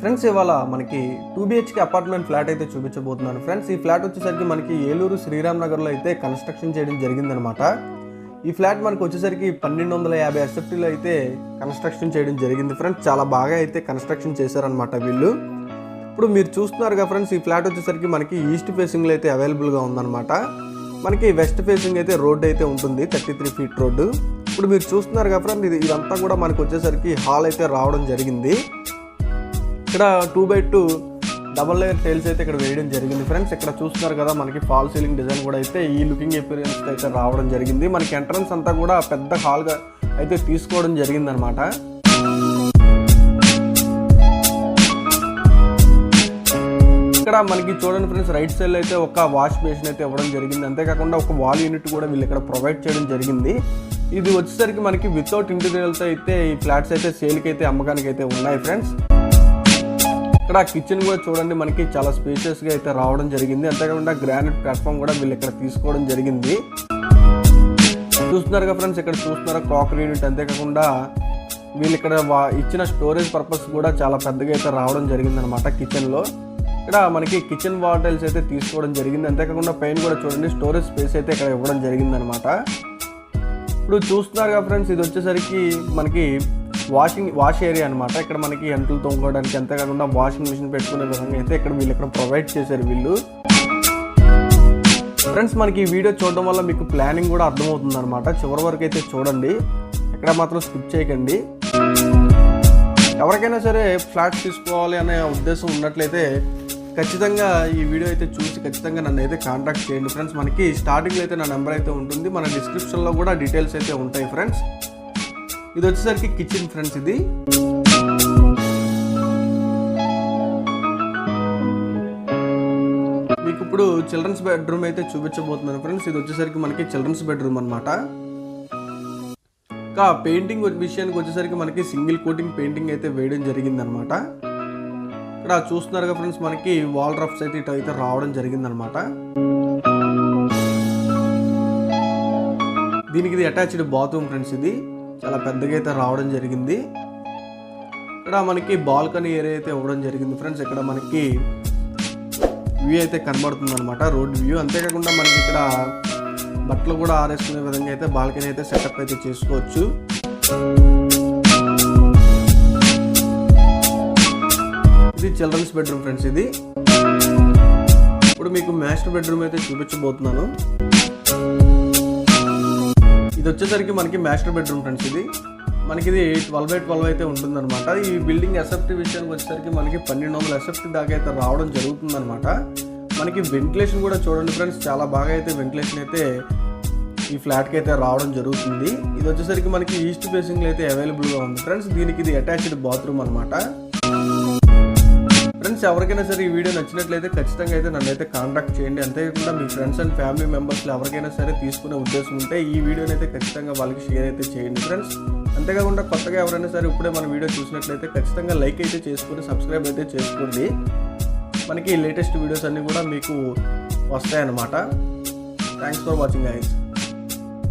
Friends ఇవాళ మనకి two BHK apartment flat అయితే చూపించబోతున్నాను. ఫ్రెండ్స్ ఈ ఫ్లాట్ వచ్చేసరికి మనకి ఏలూరు శ్రీరామ్ నగర్లో అయితే కన్స్ట్రక్షన్ చేయడం జరిగిందనమాట. ఈ ఫ్లాట్ మనకు వచ్చేసరికి పన్నెండు వందల యాభై ఎస్ఎఫ్టీలో అయితే కన్స్ట్రక్షన్ చేయడం జరిగింది. ఫ్రెండ్స్ చాలా బాగా అయితే కన్స్ట్రక్షన్ చేశారనమాట వీళ్ళు. ఇప్పుడు మీరు చూస్తున్నారుగా ఫ్రెండ్స్ ఈ ఫ్లాట్ వచ్చేసరికి మనకి ఈస్ట్ ఫేసింగ్లో అయితే అవైలబుల్గా ఉందన్నమాట మనకి వెస్ట్ ఫేసింగ్ అయితే రోడ్ అయితే ఉంటుంది థర్టీ త్రీ ఫీట్ రోడ్డు. ఇప్పుడు మీరు చూస్తున్నారుగా ఫ్రెండ్స్ ఇది ఇదంతా కూడా మనకు వచ్చేసరికి హాల్ అయితే రావడం జరిగింది. ఇక్కడ two by two double layer tiles అయితే ఇక్కడ వేయడం జరిగింది. ఫ్రెండ్స్ ఇక్కడ చూస్తున్నారు కదా మనకి ఫాల్ సీలింగ్ డిజైన్ కూడా అయితే ఈ లుకింగ్ ఎపీరియన్స్ అయితే రావడం జరిగింది. మనకి ఎంట్రన్స్ అంతా కూడా పెద్ద హాల్గా అయితే తీసుకోవడం జరిగింది అనమాట ఇక్కడ మనకి చూడండి ఫ్రెండ్స్ రైట్ సైడ్ అయితే ఒక వాష్ బేసిన్ అయితే ఇవ్వడం జరిగింది. అంతేకాకుండా ఒక వాల్ యూనిట్ కూడా వీళ్ళు ఇక్కడ ప్రొవైడ్ చేయడం జరిగింది. ఇది వచ్చేసరికి మనకి వితౌట్ ఇంటీరియల్స్ అయితే ఈ ఫ్లాట్స్ అయితే సేల్కి అయితే అమ్మకానికి అయితే ఉన్నాయి ఫ్రెండ్స్ ఇక్కడ కిచెన్ కూడా చూడండి మనకి చాలా స్పేషియస్గా అయితే రావడం జరిగింది. అంతేకాకుండా గ్రానైట్ ప్లాట్ఫామ్ కూడా వీళ్ళు ఇక్కడ తీసుకోవడం జరిగింది. చూస్తున్నారుగా ఫ్రెండ్స్ ఇక్కడ చూస్తున్నారు క్రాకరీ యూనిట్ అంతేకాకుండా వీళ్ళు ఇక్కడ వా- ఇచ్చిన స్టోరేజ్ పర్పస్ కూడా చాలా పెద్దగా అయితే రావడం జరిగింది అనమాట కిచెన్లో ఇక్కడ మనకి కిచెన్ వాటల్స్ అయితే తీసుకోవడం జరిగింది. అంతేకాకుండా పైన కూడా చూడండి స్టోరేజ్ స్పేస్ అయితే ఇక్కడ ఇవ్వడం జరిగింది అనమాట ఇప్పుడు చూస్తున్నారుగా ఫ్రెండ్స్ ఇది వచ్చేసరికి మనకి వాషింగ్ వాష్ ఏరియా అనమాట ఇక్కడ మనకి ఎంటలు తోముకోవడానికి అంతేకాకుండా వాషింగ్ మిషన్ పెట్టుకునే విధంగా అయితే ఇక్కడ వీళ్ళు ఇక్కడ ప్రొవైడ్ చేశారు వీళ్ళు. ఫ్రెండ్స్ మనకి ఈ వీడియో చూడడం వల్ల మీకు ప్లానింగ్ కూడా అర్థమవుతుంది అనమాట చివరి వరకు అయితే చూడండి. ఇక్కడ మాత్రం స్కిప్ చేయకండి. ఎవరికైనా సరే ఫ్లాట్ తీసుకోవాలి అనే ఉద్దేశం ఉన్నట్లయితే ఖచ్చితంగా ఈ వీడియో అయితే చూసి ఖచ్చితంగా నన్ను అయితే కాంటాక్ట్ చేయండి. ఫ్రెండ్స్ మనకి స్టార్టింగ్లో అయితే నా నెంబర్ అయితే ఉంటుంది. మన డిస్క్రిప్షన్లో కూడా డీటెయిల్స్ అయితే ఉంటాయి ఫ్రెండ్స్. ఇది వచ్చేసరికి కిచెన్ ఫ్రెండ్స్ ఇది. మీకు ఇప్పుడు చిల్డ్రన్స్ బెడ్రూమ్ అయితే చూపించబోతున్నాను ఫ్రెండ్స్ ఇది వచ్చేసరికి మనకి చిల్డ్రన్స్ బెడ్రూమ్ అనమాట ఇంకా పెయింటింగ్ విషయానికి వచ్చేసరికి మనకి సింగిల్ కోటింగ్ పెయింటింగ్ అయితే వేయడం జరిగిందనమాట ఇక్కడ చూస్తున్నారుగా ఫ్రెండ్స్ మనకి వాల్ రఫ్స్ అయితే ఇటు అయితే రావడం జరిగిందనమాట దీనికి ఇది అటాచ్డ్ బాత్రూమ్ ఫ్రెండ్స్ ఇది. చాలా పెద్దగా అయితే రావడం జరిగింది. ఇక్కడ మనకి బాల్కనీ ఏరియా అయితే ఇవ్వడం జరిగింది ఫ్రెండ్స్. ఇక్కడ మనకి వ్యూ అయితే కనబడుతుంది అనమాట రోడ్ వ్యూ. అంతేకాకుండా మనకి ఇక్కడ బట్టలు కూడా ఆరేసుకునే విధంగా అయితే బాల్కనీ అయితే సెటప్ అయితే చేసుకోవచ్చు. ఇది చిల్డ్రన్స్ బెడ్రూమ్ ఫ్రెండ్స్ ఇది. ఇప్పుడు మీకు మాస్టర్ బెడ్రూమ్ అయితే చూపించబోతున్నాను. ఇది వచ్చేసరికి మనకి మాస్టర్ బెడ్రూమ్ ఫ్రెండ్స్ ఇది మనకి ఇది ట్వెల్వ్ బై ట్వెల్వ్ అయితే ఉంటుందన్నమాట. ఈ బిల్డింగ్ ఎస్ఎఫ్టీ విషయానికి వచ్చేసరికి మనకి పన్నెండు వందల ఎస్ఎఫ్టీ దాకా అయితే రావడం జరుగుతుందన్నమాట. మనకి వెంటిలేషన్ కూడా చూడండి ఫ్రెండ్స్ చాలా బాగా అయితే వెంటిలేషన్ అయితే ఈ ఫ్లాట్కి అయితే రావడం జరుగుతుంది. ఇది వచ్చేసరికి మనకి ఈస్ట్ ఫేసింగ్లో అయితే అవైలబుల్గా ఉంది ఫ్రెండ్స్ దీనికి ఇది అటాచ్డ్ బాత్రూమ్ అనమాట ఫ్రెండ్స్ ఎవరికైనా సరే ఈ వీడియో నచ్చినట్లయితే ఖచ్చితంగా అయితే నన్ను అయితే కాంటాక్ట్ చేయండి అంతేకాకుండా మీ ఫ్రెండ్స్ అండ్ ఫ్యామిలీ మెంబర్స్లో ఎవరికైనా సరే తీసుకునే ఉద్దేశం ఉంటే ఈ వీడియోని అయితే ఖచ్చితంగా వాళ్ళకి షేర్ అయితే చేయండి ఫ్రెండ్స్ అంతేకాకుండా కొత్తగా ఎవరైనా సరే ఇప్పుడే మన వీడియో చూసినట్లయితే ఖచ్చితంగా లైక్ అయితే చేసుకుని సబ్స్క్రైబ్ అయితే చేసుకోండి. మనకి లేటెస్ట్ వీడియోస్ అన్నీ కూడా మీకు వస్తాయన్నమాట. Thanks for watching guys